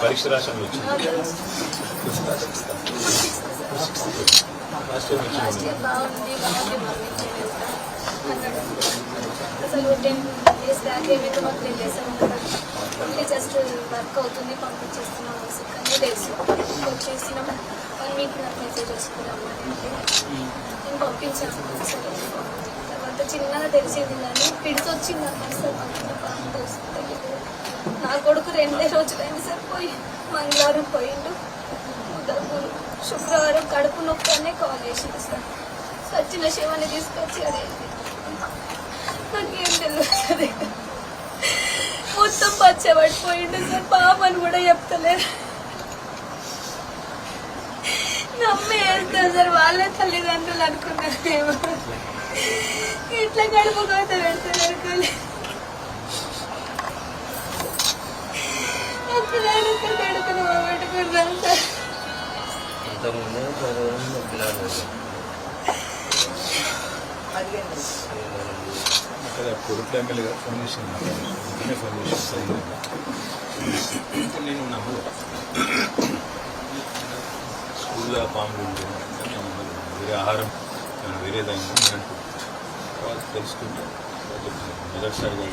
పరీక్ష రాశాను అసలు టెన్ డేస్ బ్యాక్ ఏమైతే మాకు తెలియసాము కదా వర్క్ అవుతుంది పంపించేస్తున్నాం అనేసి కానీ తెలుసు వచ్చేసినాం వన్ వీక్ నాకు మెసేజ్ వస్తున్నాము అంటే నేను పంపించాను. సరే. తర్వాత చిన్నగా తెలిసింది కానీ పిడిచి వచ్చింది అన్నమాట సార్ పంపిన బాగా నా కొడుకు రెండే రోజులైంది సార్ పోయి మంగళవారం పోయిండు. ఉదయం శుక్రవారం కడుపు నొప్పి అనే కాల్ చేసింది సార్. సచిన శివాన్ని తీసుకొచ్చి అదే నాకేం తెలియదు. సార్. పాప అని కూడా చెప్తలేరు నమ్మి వేస్తారు సార్. వాళ్ళే తల్లిదండ్రులు అనుకున్నారేమో ఇట్లా కడుపు కోత పెడతారు అనుకోలేదు పిల్లలు కడుపును సార్. ఇంతకుముందే చదవడం పిల్లలు అక్కడ కొడుకు ఎమ్మెల్యే ఫోన్ చేసింది నాకు. ఫోన్ నేను నమ్ము స్కూల్లో పాములు వేరే ఆహారం ఏమైనా వేరే నేను అనుకుంటున్నాను తర్వాత మొదటిసారిగా